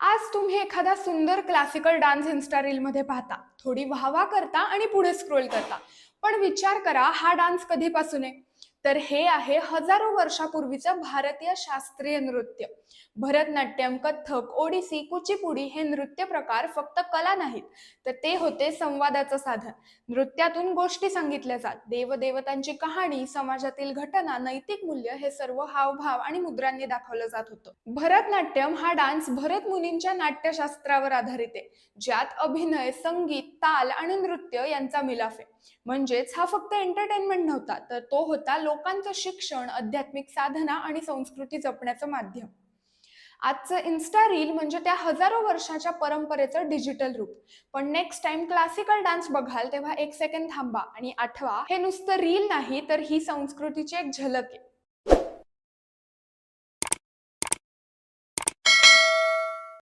आज तुम्ही एखादा सुंदर क्लासिकल डान्स इन्स्टा रीलमध्ये पाहता. थोडी वाहवा करता आणि पुढे स्क्रोल करता. पण विचार करा हा डान्स कधीपासून आहे? तर हे आहे हजारो वर्षापूर्वीचं भारतीय शास्त्रीय नृत्य. भरतनाट्यम कथ्थक ओडिसी कुचिपुडी हे नृत्य प्रकार फक्त कला नाहीत तर ते होते संवादाचं साधन. नृत्यातून गोष्टी सांगितल्या जात देवदेवतांची कहाणी समाजातील घटना नैतिक मूल्य हे सर्व हावभाव आणि मुद्रांनी दाखवलं जात होतं. भरतनाट्यम हा डान्स भरत मुनींच्या नाट्यशास्त्रावर आधारित आहे ज्यात अभिनय संगीत ताल आणि नृत्य यांचा मिलाफ आहे. म्हणजेच हा फक्त एंटरटेनमेंट नव्हता तर तो होता लोक लोकांचं शिक्षण आध्यात्मिक साधना आणि संस्कृती जपण्याचं माध्यम. आजचं इन्स्टा रील म्हणजे त्या हजारो वर्षाच्या परंपरेचं डिजिटल रूप. पण नेक्स्ट टाइम क्लासिकल डान्स बघाल तेव्हा एक सेकंड थांबा आणि आठवा हे नुसतं रील नाही तर ही संस्कृतीची एक झलक आहे.